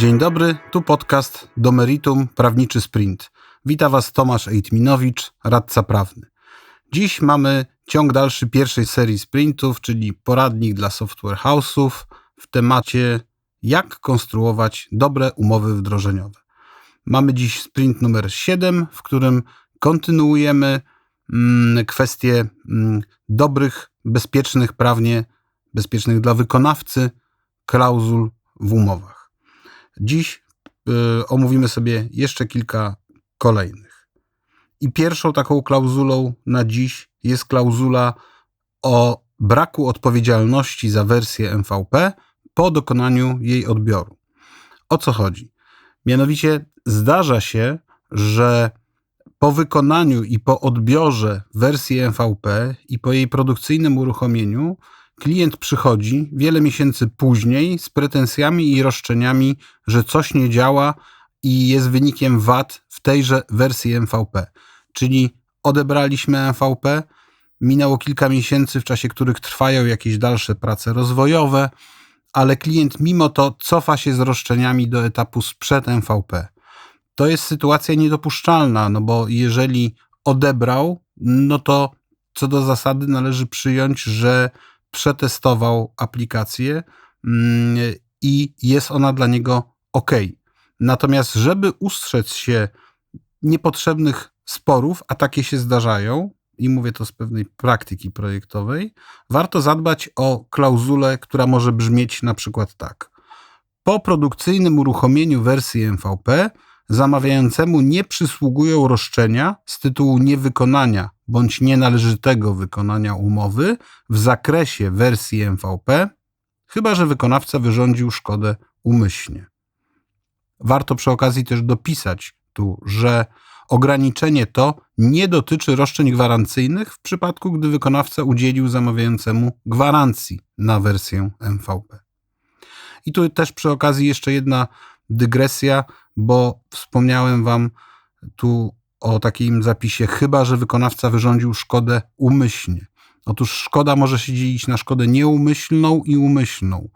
Dzień dobry, tu podcast Domeritum Prawniczy Sprint. Witam Was Tomasz Ejtminowicz, radca prawny. Dziś mamy ciąg dalszy pierwszej serii sprintów, czyli poradnik dla software house'ów w temacie jak konstruować dobre umowy wdrożeniowe. Mamy dziś sprint numer 7, w którym kontynuujemy mm, kwestie mm, dobrych, bezpiecznych prawnie, bezpiecznych dla wykonawcy klauzul w umowach. Dziś y, omówimy sobie jeszcze kilka kolejnych. I pierwszą taką klauzulą na dziś jest klauzula o braku odpowiedzialności za wersję MVP po dokonaniu jej odbioru. O co chodzi? Mianowicie zdarza się, że po wykonaniu i po odbiorze wersji MVP i po jej produkcyjnym uruchomieniu klient przychodzi wiele miesięcy później z pretensjami i roszczeniami, że coś nie działa i jest wynikiem wad w tejże wersji MVP. Czyli odebraliśmy MVP, minęło kilka miesięcy, w czasie których trwają jakieś dalsze prace rozwojowe, ale klient mimo to cofa się z roszczeniami do etapu sprzed MVP. To jest sytuacja niedopuszczalna, no bo jeżeli odebrał, no to co do zasady należy przyjąć, że przetestował aplikację mm, i jest ona dla niego ok. Natomiast, żeby ustrzec się niepotrzebnych sporów, a takie się zdarzają, i mówię to z pewnej praktyki projektowej, warto zadbać o klauzulę, która może brzmieć na przykład tak. Po produkcyjnym uruchomieniu wersji MVP zamawiającemu nie przysługują roszczenia z tytułu niewykonania bądź nienależytego wykonania umowy w zakresie wersji MVP, chyba że wykonawca wyrządził szkodę umyślnie. Warto przy okazji też dopisać tu, że ograniczenie to nie dotyczy roszczeń gwarancyjnych w przypadku, gdy wykonawca udzielił zamawiającemu gwarancji na wersję MVP. I tu też przy okazji jeszcze jedna dygresja, bo wspomniałem Wam tu o takim zapisie, chyba że wykonawca wyrządził szkodę umyślnie. Otóż szkoda może się dzielić na szkodę nieumyślną i umyślną.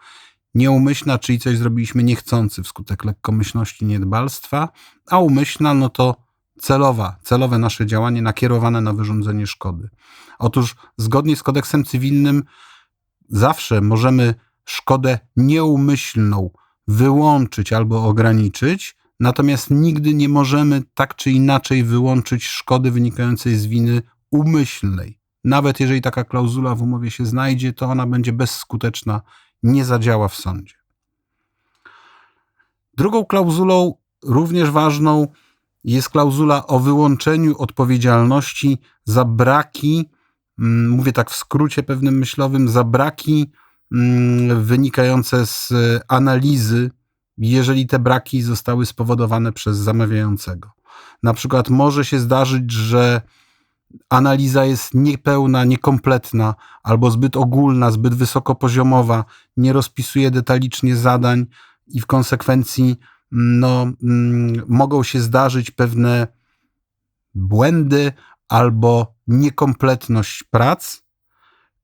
Nieumyślna, czyli coś zrobiliśmy niechcący wskutek lekkomyślności, niedbalstwa, a umyślna, no to celowa, celowe nasze działanie nakierowane na wyrządzenie szkody. Otóż zgodnie z kodeksem cywilnym zawsze możemy szkodę nieumyślną wyłączyć albo ograniczyć, natomiast nigdy nie możemy tak czy inaczej wyłączyć szkody wynikającej z winy umyślnej. Nawet jeżeli taka klauzula w umowie się znajdzie, to ona będzie bezskuteczna, nie zadziała w sądzie. Drugą klauzulą, również ważną, jest klauzula o wyłączeniu odpowiedzialności za braki, mm, mówię tak w skrócie pewnym myślowym, za braki mm, wynikające z analizy, jeżeli te braki zostały spowodowane przez zamawiającego. Na przykład może się zdarzyć, że analiza jest niepełna, niekompletna, albo zbyt ogólna, zbyt wysokopoziomowa, nie rozpisuje detalicznie zadań i w konsekwencji no, mm, mogą się zdarzyć pewne błędy albo niekompletność prac,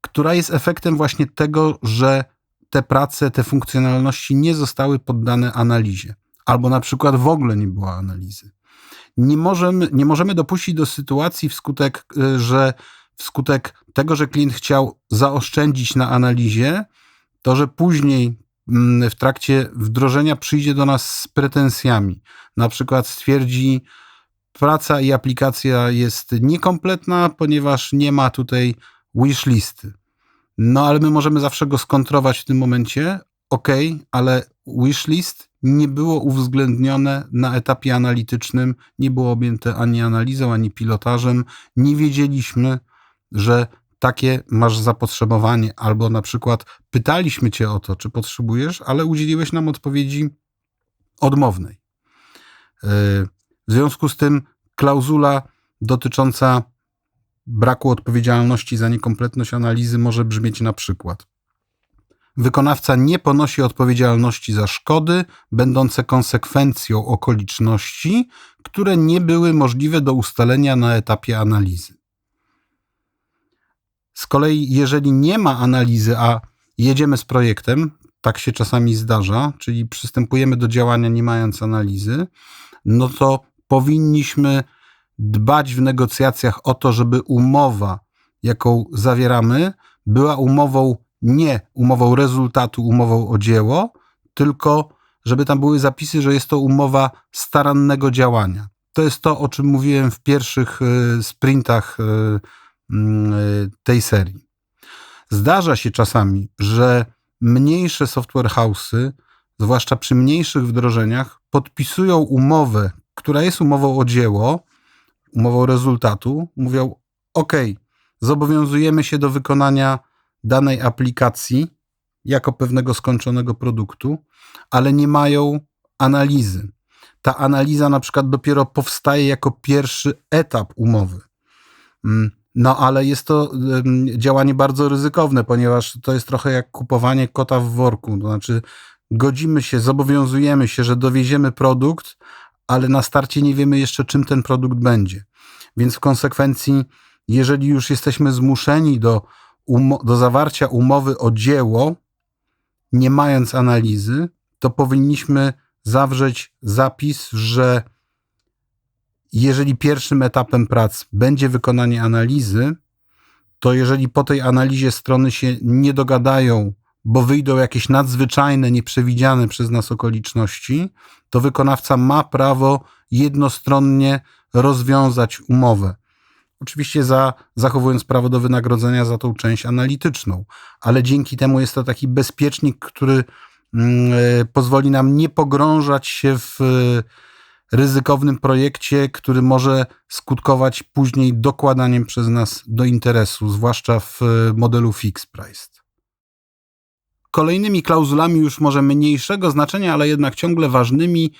która jest efektem właśnie tego, że te prace, te funkcjonalności nie zostały poddane analizie, albo na przykład w ogóle nie było analizy. Nie możemy, nie możemy dopuścić do sytuacji, wskutek, y, że wskutek tego, że klient chciał zaoszczędzić na analizie, to że później Mm, w trakcie wdrożenia przyjdzie do nas z pretensjami. Na przykład stwierdzi, praca i aplikacja jest niekompletna, ponieważ nie ma tutaj wishlisty. No ale my możemy zawsze go skontrować w tym momencie. OK, ale wishlist nie było uwzględnione na etapie analitycznym, nie było objęte ani analizą, ani pilotażem. Nie wiedzieliśmy, że takie masz zapotrzebowanie, albo na przykład pytaliśmy cię o to, czy potrzebujesz, ale udzieliłeś nam odpowiedzi odmownej. E, w związku z tym klauzula dotycząca braku odpowiedzialności za niekompletność analizy może brzmieć na przykład. Wykonawca nie ponosi odpowiedzialności za szkody, będące konsekwencją okoliczności, które nie były możliwe do ustalenia na etapie analizy. Z kolei, jeżeli nie ma analizy, a jedziemy z projektem, tak się czasami zdarza, czyli przystępujemy do działania nie mając analizy, no to powinniśmy dbać w negocjacjach o to, żeby umowa, jaką zawieramy, była umową nie umową rezultatu, umową o dzieło, tylko żeby tam były zapisy, że jest to umowa starannego działania. To jest to, o czym mówiłem w pierwszych y, sprintach y, y, tej serii. Zdarza się czasami, że mniejsze software house'y, zwłaszcza przy mniejszych wdrożeniach, podpisują umowę, która jest umową o dzieło, umową rezultatu, mówią: OK, zobowiązujemy się do wykonania danej aplikacji jako pewnego skończonego produktu, ale nie mają analizy. Ta analiza na przykład dopiero powstaje jako pierwszy etap umowy. Mm, no, ale jest to działanie bardzo ryzykowne, ponieważ to jest trochę jak kupowanie kota w worku. To znaczy, godzimy się, zobowiązujemy się, że dowieziemy produkt, ale na starcie nie wiemy jeszcze, czym ten produkt będzie. Więc w konsekwencji, jeżeli już jesteśmy zmuszeni do, do zawarcia umowy o dzieło, nie mając analizy, to powinniśmy zawrzeć zapis, że jeżeli pierwszym etapem prac będzie wykonanie analizy, to jeżeli po tej analizie strony się nie dogadają, bo wyjdą jakieś nadzwyczajne, nieprzewidziane przez nas okoliczności, to wykonawca ma prawo jednostronnie rozwiązać umowę. Oczywiście za, zachowując prawo do wynagrodzenia za tą część analityczną, ale dzięki temu jest to taki bezpiecznik, który mm, e, pozwoli nam nie pogrążać się w e, ryzykownym projekcie, który może skutkować później dokładaniem przez nas do interesu, zwłaszcza w e, modelu fixed price. Kolejnymi klauzulami już może mniejszego znaczenia, ale jednak ciągle ważnymi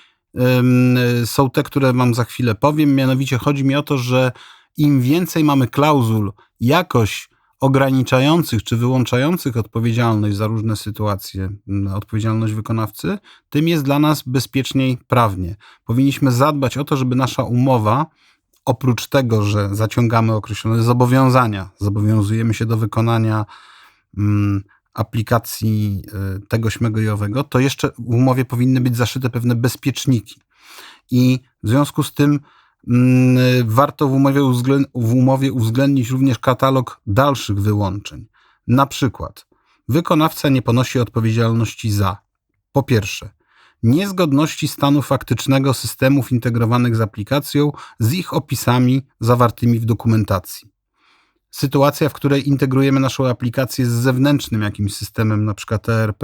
są te, które Wam za chwilę powiem. Mianowicie chodzi mi o to, że im więcej mamy klauzul jakoś ograniczających czy wyłączających odpowiedzialność za różne sytuacje, odpowiedzialność wykonawcy, tym jest dla nas bezpieczniej prawnie. Powinniśmy zadbać o to, żeby nasza umowa, oprócz tego, że zaciągamy określone zobowiązania, zobowiązujemy się do wykonania aplikacji y, tego śmego i owego, to jeszcze w umowie powinny być zaszyte pewne bezpieczniki. I w związku z tym mm, warto w umowie, w umowie uwzględnić również katalog dalszych wyłączeń. Na przykład wykonawca nie ponosi odpowiedzialności za po pierwsze niezgodności stanu faktycznego systemów integrowanych z aplikacją z ich opisami zawartymi w dokumentacji sytuacja, w której integrujemy naszą aplikację z zewnętrznym jakimś systemem, na przykład ERP,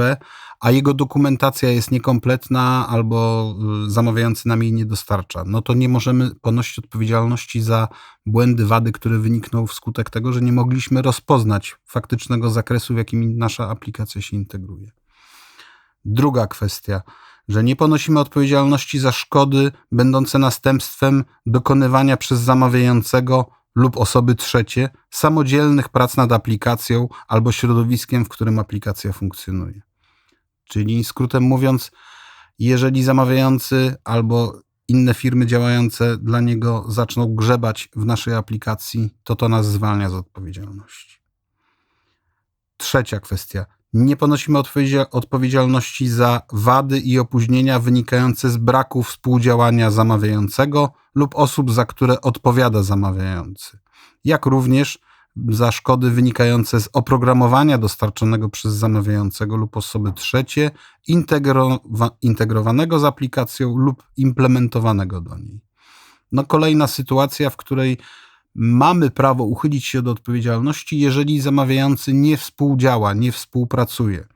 a jego dokumentacja jest niekompletna albo y, zamawiający nam jej nie dostarcza, no to nie możemy ponosić odpowiedzialności za błędy, wady, które wynikną wskutek tego, że nie mogliśmy rozpoznać faktycznego zakresu, w jakim nasza aplikacja się integruje. Druga kwestia, że nie ponosimy odpowiedzialności za szkody będące następstwem dokonywania przez zamawiającego lub osoby trzecie samodzielnych prac nad aplikacją albo środowiskiem, w którym aplikacja funkcjonuje. Czyli skrótem mówiąc, jeżeli zamawiający albo inne firmy działające dla niego zaczną grzebać w naszej aplikacji, to to nas zwalnia z odpowiedzialności. Trzecia kwestia. Nie ponosimy odpowiedzialności za wady i opóźnienia wynikające z braku współdziałania zamawiającego lub osób, za które odpowiada zamawiający, jak również za szkody wynikające z oprogramowania dostarczonego przez zamawiającego lub osoby trzecie, integrowa integrowanego z aplikacją lub implementowanego do niej. No kolejna sytuacja, w której mamy prawo uchylić się od odpowiedzialności, jeżeli zamawiający nie współdziała, nie współpracuje.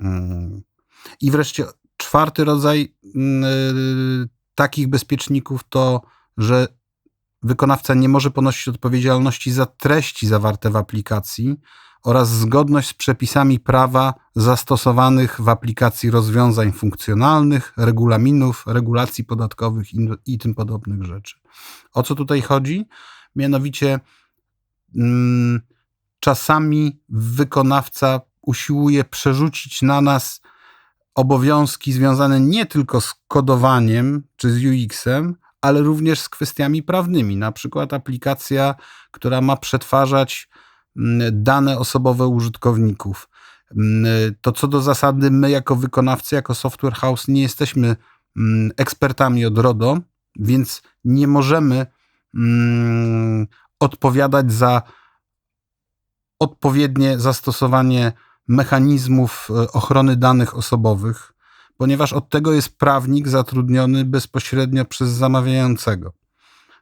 Mm. I wreszcie czwarty rodzaj mm, y, takich bezpieczników to, że wykonawca nie może ponosić odpowiedzialności za treści zawarte w aplikacji oraz zgodność z przepisami prawa zastosowanych w aplikacji rozwiązań funkcjonalnych, regulaminów, regulacji podatkowych i, i tym podobnych rzeczy. O co tutaj chodzi? Mianowicie mm, czasami wykonawca usiłuje przerzucić na nas obowiązki związane nie tylko z kodowaniem czy z UX-em, ale również z kwestiami prawnymi. Na przykład aplikacja, która ma przetwarzać mm, dane osobowe użytkowników. Mm, to co do zasady, my jako wykonawcy, jako software house nie jesteśmy mm, ekspertami od RODO, więc nie możemy mm, odpowiadać za odpowiednie zastosowanie mechanizmów e, ochrony danych osobowych, ponieważ od tego jest prawnik zatrudniony bezpośrednio przez zamawiającego.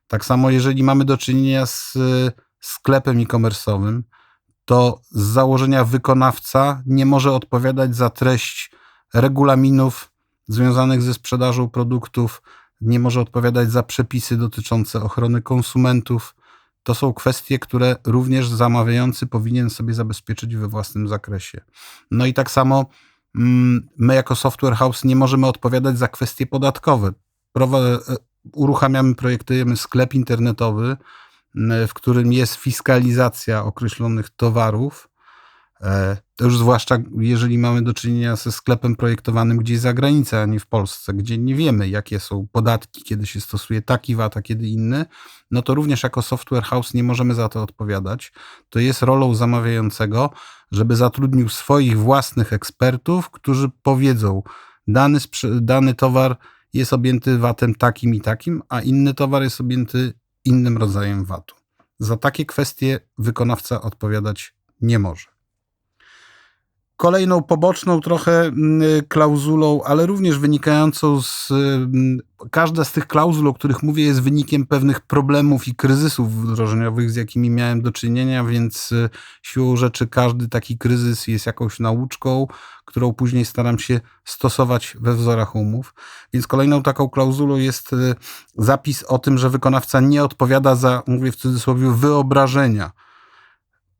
Tak samo, jeżeli mamy do czynienia z e, sklepem e-commerce'owym, to z założenia wykonawca nie może odpowiadać za treść regulaminów związanych ze sprzedażą produktów, nie może odpowiadać za przepisy dotyczące ochrony konsumentów. To są kwestie, które również zamawiający powinien sobie zabezpieczyć we własnym zakresie. No i tak samo mm, my, jako software house, nie możemy odpowiadać za kwestie podatkowe. E, uruchamiamy, projektujemy sklep internetowy, w którym jest fiskalizacja określonych towarów, to już zwłaszcza jeżeli mamy do czynienia ze sklepem projektowanym gdzieś za granicą, a nie w Polsce, gdzie nie wiemy, jakie są podatki, kiedy się stosuje taki VAT, a kiedy inny, no to również jako software house nie możemy za to odpowiadać. To jest rolą zamawiającego, żeby zatrudnił swoich własnych ekspertów, którzy powiedzą, dany, dany towar jest objęty VAT-em takim i takim, a inny towar jest objęty innym rodzajem VAT-u. Za takie kwestie wykonawca odpowiadać nie może. Kolejną poboczną trochę mm, klauzulą, ale również wynikającą z. Mm, każda z tych klauzul, o których mówię, jest wynikiem pewnych problemów i kryzysów wdrożeniowych, z jakimi miałem do czynienia, więc y, siłą rzeczy każdy taki kryzys jest jakąś nauczką, którą później staram się stosować we wzorach umów. Więc kolejną taką klauzulą jest y, zapis o tym, że wykonawca nie odpowiada za, mówię w cudzysłowie, wyobrażenia.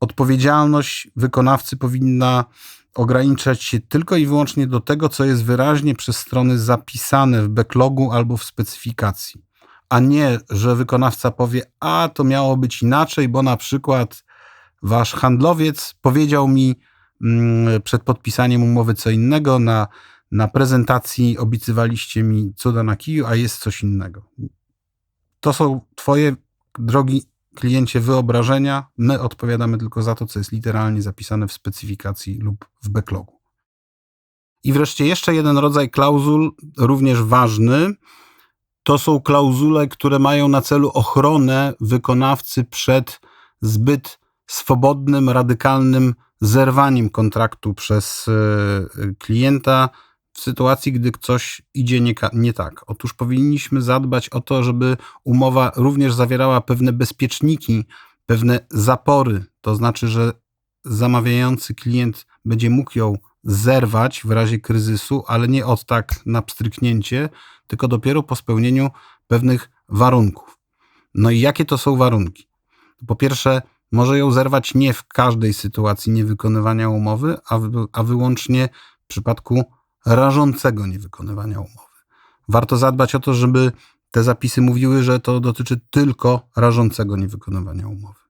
Odpowiedzialność wykonawcy powinna ograniczać się tylko i wyłącznie do tego, co jest wyraźnie przez strony zapisane w backlogu albo w specyfikacji, a nie, że wykonawca powie, a to miało być inaczej, bo na przykład wasz handlowiec powiedział mi mm, przed podpisaniem umowy co innego, na, na prezentacji obiecywaliście mi cuda na kiju, a jest coś innego. To są twoje, drogi kliencie wyobrażenia, my odpowiadamy tylko za to, co jest literalnie zapisane w specyfikacji lub w backlogu. I wreszcie jeszcze jeden rodzaj klauzul, również ważny, to są klauzule, które mają na celu ochronę wykonawcy przed zbyt swobodnym, radykalnym zerwaniem kontraktu przez e, klienta w sytuacji, gdy coś idzie nie, nie, tak. Otóż powinniśmy zadbać o to, żeby umowa również zawierała pewne bezpieczniki, pewne zapory. To znaczy, że zamawiający klient będzie mógł ją zerwać w razie kryzysu, ale nie od tak na pstryknięcie, tylko dopiero po spełnieniu pewnych warunków. No i jakie to są warunki? Po pierwsze, może ją zerwać nie w każdej sytuacji niewykonywania umowy, a, a wyłącznie w przypadku rażącego niewykonywania umowy. Warto zadbać o to, żeby te zapisy mówiły, że to dotyczy tylko rażącego niewykonywania umowy.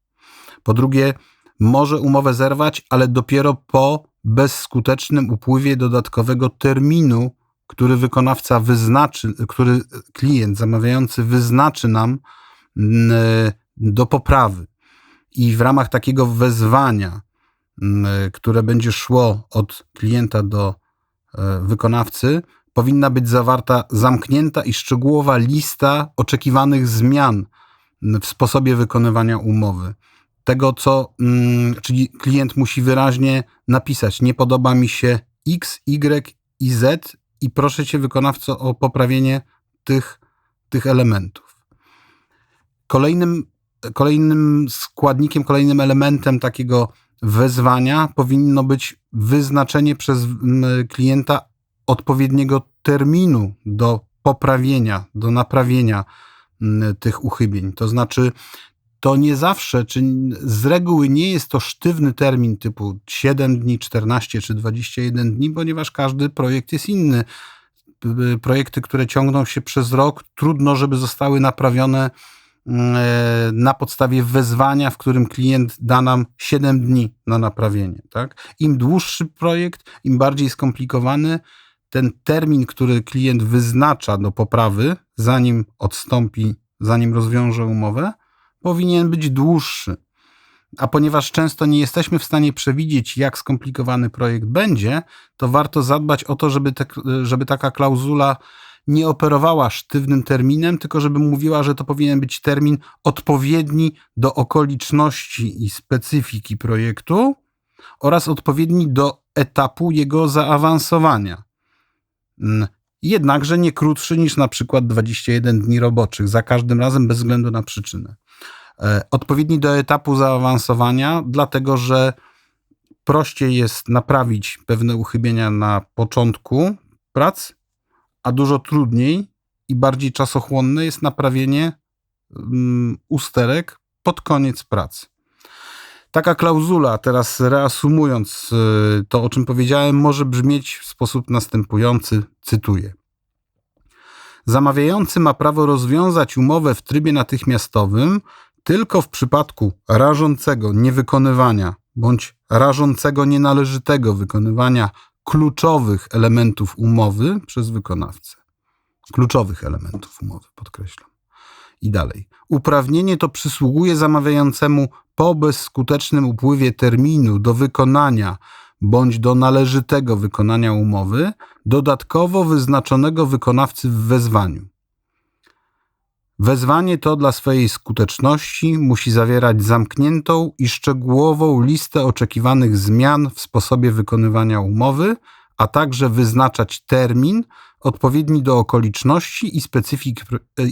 Po drugie, może umowę zerwać, ale dopiero po bezskutecznym upływie dodatkowego terminu, który wykonawca wyznaczy, który klient zamawiający wyznaczy nam do poprawy. I w ramach takiego wezwania, które będzie szło od klienta do E, wykonawcy powinna być zawarta zamknięta i szczegółowa lista oczekiwanych zmian w sposobie wykonywania umowy. Tego, co, mm, czyli klient musi wyraźnie napisać: Nie podoba mi się X, Y i Z, i proszę cię, wykonawco, o poprawienie tych, tych elementów. Kolejnym, kolejnym składnikiem, kolejnym elementem takiego wezwania powinno być wyznaczenie przez klienta odpowiedniego terminu do poprawienia, do naprawienia tych uchybień. To znaczy, to nie zawsze, czy z reguły nie jest to sztywny termin typu 7 dni, 14 czy 21 dni, ponieważ każdy projekt jest inny. Projekty, które ciągną się przez rok, trudno, żeby zostały naprawione na podstawie wezwania, w którym klient da nam 7 dni na naprawienie. Tak? Im dłuższy projekt, im bardziej skomplikowany, ten termin, który klient wyznacza do poprawy, zanim odstąpi, zanim rozwiąże umowę, powinien być dłuższy. A ponieważ często nie jesteśmy w stanie przewidzieć, jak skomplikowany projekt będzie, to warto zadbać o to, żeby, te, żeby taka klauzula nie operowała sztywnym terminem, tylko żeby mówiła, że to powinien być termin odpowiedni do okoliczności i specyfiki projektu oraz odpowiedni do etapu jego zaawansowania. Mm, jednakże nie krótszy niż na przykład 21 dni roboczych, za każdym razem bez względu na przyczynę. E, odpowiedni do etapu zaawansowania, dlatego że prościej jest naprawić pewne uchybienia na początku prac, a dużo trudniej i bardziej czasochłonne jest naprawienie um, usterek pod koniec pracy. Taka klauzula, teraz reasumując y, to, o czym powiedziałem, może brzmieć w sposób następujący, cytuję. Zamawiający ma prawo rozwiązać umowę w trybie natychmiastowym tylko w przypadku rażącego niewykonywania bądź rażącego nienależytego wykonywania kluczowych elementów umowy przez wykonawcę. Kluczowych elementów umowy, podkreślam. I dalej. Uprawnienie to przysługuje zamawiającemu po bezskutecznym upływie terminu do wykonania bądź do należytego wykonania umowy, dodatkowo wyznaczonego wykonawcy w wezwaniu. Wezwanie to dla swojej skuteczności musi zawierać zamkniętą i szczegółową listę oczekiwanych zmian w sposobie wykonywania umowy, a także wyznaczać termin odpowiedni do okoliczności i specyfiki,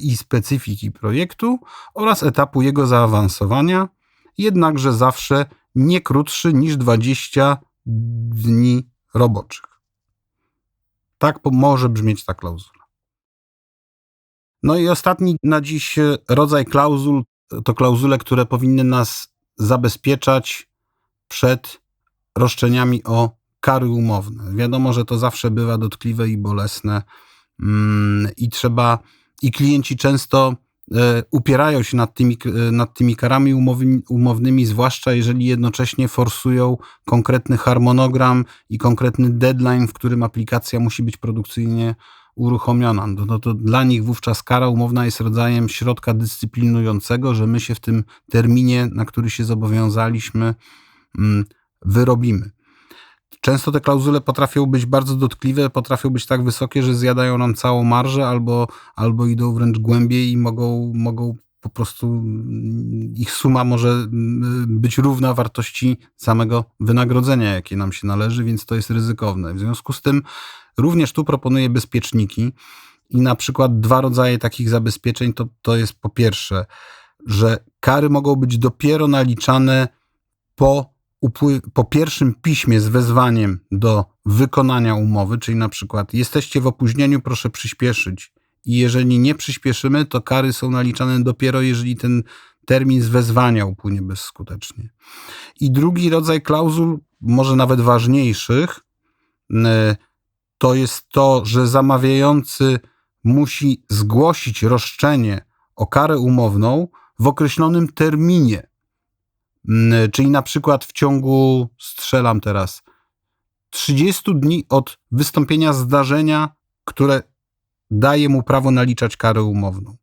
i specyfiki projektu oraz etapu jego zaawansowania, jednakże zawsze nie krótszy niż 20 dni roboczych. Tak może brzmieć ta klauzula. No i ostatni na dziś e, rodzaj klauzul to klauzule, które powinny nas zabezpieczać przed roszczeniami o kary umowne. Wiadomo, że to zawsze bywa dotkliwe i bolesne mm, i trzeba, i klienci często e, upierają się nad tymi, e, nad tymi karami umownymi, umownymi, zwłaszcza jeżeli jednocześnie forsują konkretny harmonogram i konkretny deadline, w którym aplikacja musi być produkcyjnie uruchomiona, no, no to dla nich wówczas kara umowna jest rodzajem środka dyscyplinującego, że my się w tym terminie, na który się zobowiązaliśmy, mm, wyrobimy. Często te klauzule potrafią być bardzo dotkliwe, potrafią być tak wysokie, że zjadają nam całą marżę albo, albo idą wręcz głębiej i mogą, mogą po prostu mm, ich suma może mm, być równa wartości samego wynagrodzenia, jakie nam się należy, więc to jest ryzykowne. W związku z tym również tu proponuję bezpieczniki i na przykład dwa rodzaje takich zabezpieczeń to, to jest po pierwsze, że kary mogą być dopiero naliczane po, po pierwszym piśmie z wezwaniem do wykonania umowy, czyli na przykład jesteście w opóźnieniu, proszę przyspieszyć i jeżeli nie przyspieszymy, to kary są naliczane dopiero, jeżeli ten termin zwezwania upłynie bezskutecznie. I drugi rodzaj klauzul, może nawet ważniejszych, to jest to, że zamawiający musi zgłosić roszczenie o karę umowną w określonym terminie. Czyli na przykład w ciągu, strzelam teraz, 30 dni od wystąpienia zdarzenia, które daje mu prawo naliczać karę umowną.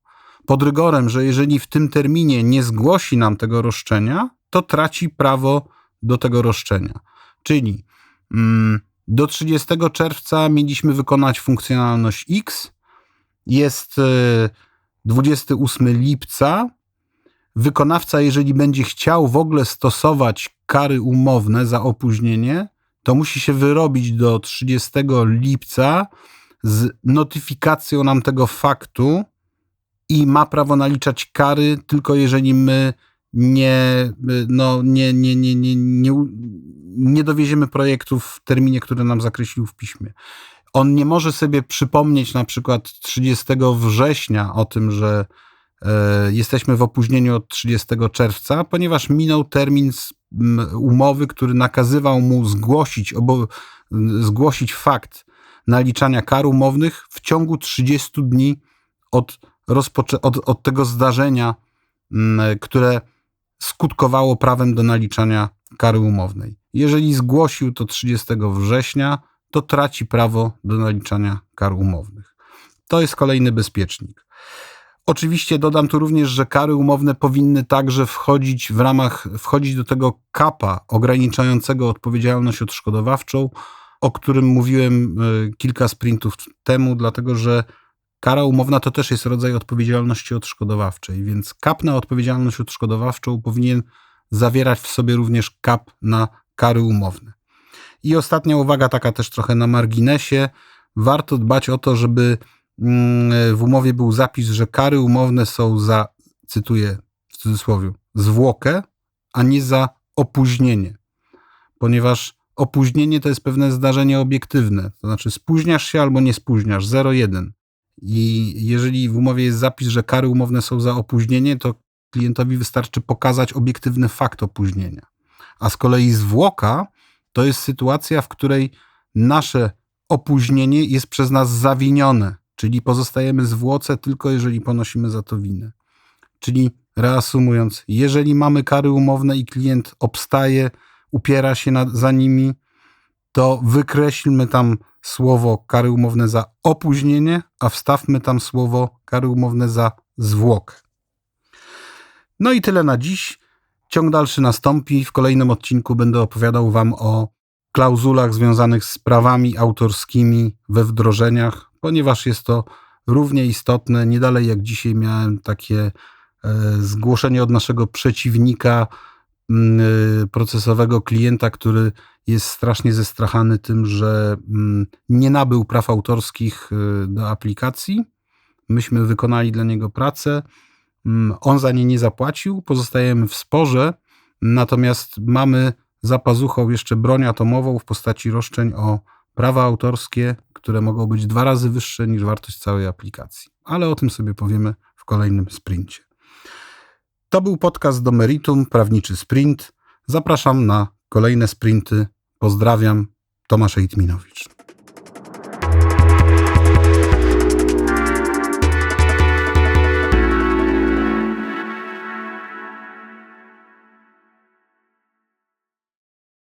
Pod rygorem, że jeżeli w tym terminie nie zgłosi nam tego roszczenia, to traci prawo do tego roszczenia. Czyli mm, do 30 czerwca mieliśmy wykonać funkcjonalność X. Jest 28 e, lipca. Wykonawca, jeżeli będzie chciał w ogóle stosować kary umowne za opóźnienie, to musi się wyrobić do 30 lipca z notyfikacją nam tego faktu i ma prawo naliczać kary tylko jeżeli my nie, no, nie, nie, nie, nie, nie, nie dowieziemy projektu w terminie, który nam zakreślił w piśmie. On nie może sobie przypomnieć na przykład 30 września o tym, że e, jesteśmy w opóźnieniu od 30 czerwca, ponieważ minął termin umowy, który nakazywał mu zgłosić, obo, zgłosić fakt naliczania kar umownych w ciągu 30 dni od, od, od tego zdarzenia, które skutkowało prawem do naliczania kary umownej. Jeżeli zgłosił to 30 września, to traci prawo do naliczania kar umownych. To jest kolejny bezpiecznik. Oczywiście dodam tu również, że kary umowne powinny także wchodzić w ramach, wchodzić do tego kapa ograniczającego odpowiedzialność odszkodowawczą, o którym mówiłem e, kilka sprintów temu, dlatego że kara umowna to też jest rodzaj odpowiedzialności odszkodowawczej, więc kap na odpowiedzialność odszkodowawczą powinien zawierać w sobie również kap na kary umowne. I ostatnia uwaga, taka też trochę na marginesie. Warto dbać o to, żeby mm, w umowie był zapis, że kary umowne są za, cytuję w cudzysłowie, zwłokę, a nie za opóźnienie. Ponieważ opóźnienie to jest pewne zdarzenie obiektywne. To znaczy spóźniasz się albo nie spóźniasz, 0,1. I jeżeli w umowie jest zapis, że kary umowne są za opóźnienie, to klientowi wystarczy pokazać obiektywny fakt opóźnienia. A z kolei zwłoka to jest sytuacja, w której nasze opóźnienie jest przez nas zawinione, czyli pozostajemy zwłoce tylko jeżeli ponosimy za to winę. Czyli reasumując, jeżeli mamy kary umowne i klient obstaje, upiera się za nimi, to wykreślmy tam słowo kary umowne za opóźnienie, a wstawmy tam słowo kary umowne za zwłok. No i tyle na dziś. Ciąg dalszy nastąpi. W kolejnym odcinku będę opowiadał Wam o klauzulach związanych z prawami autorskimi we wdrożeniach, ponieważ jest to równie istotne. Nie dalej jak dzisiaj miałem takie e, zgłoszenie od naszego przeciwnika procesowego klienta, który jest strasznie zestrachany tym, że mm, nie nabył praw autorskich e, do aplikacji. Myśmy wykonali dla niego pracę Mm, on za nie nie zapłacił, pozostajemy w sporze, natomiast mamy za pazuchą jeszcze broń atomową w postaci roszczeń o prawa autorskie, które mogą być dwa razy wyższe niż wartość całej aplikacji. Ale o tym sobie powiemy w kolejnym sprincie. To był podcast do Meritum, prawniczy sprint. Zapraszam na kolejne sprinty. Pozdrawiam, Tomasz Ejtminowicz.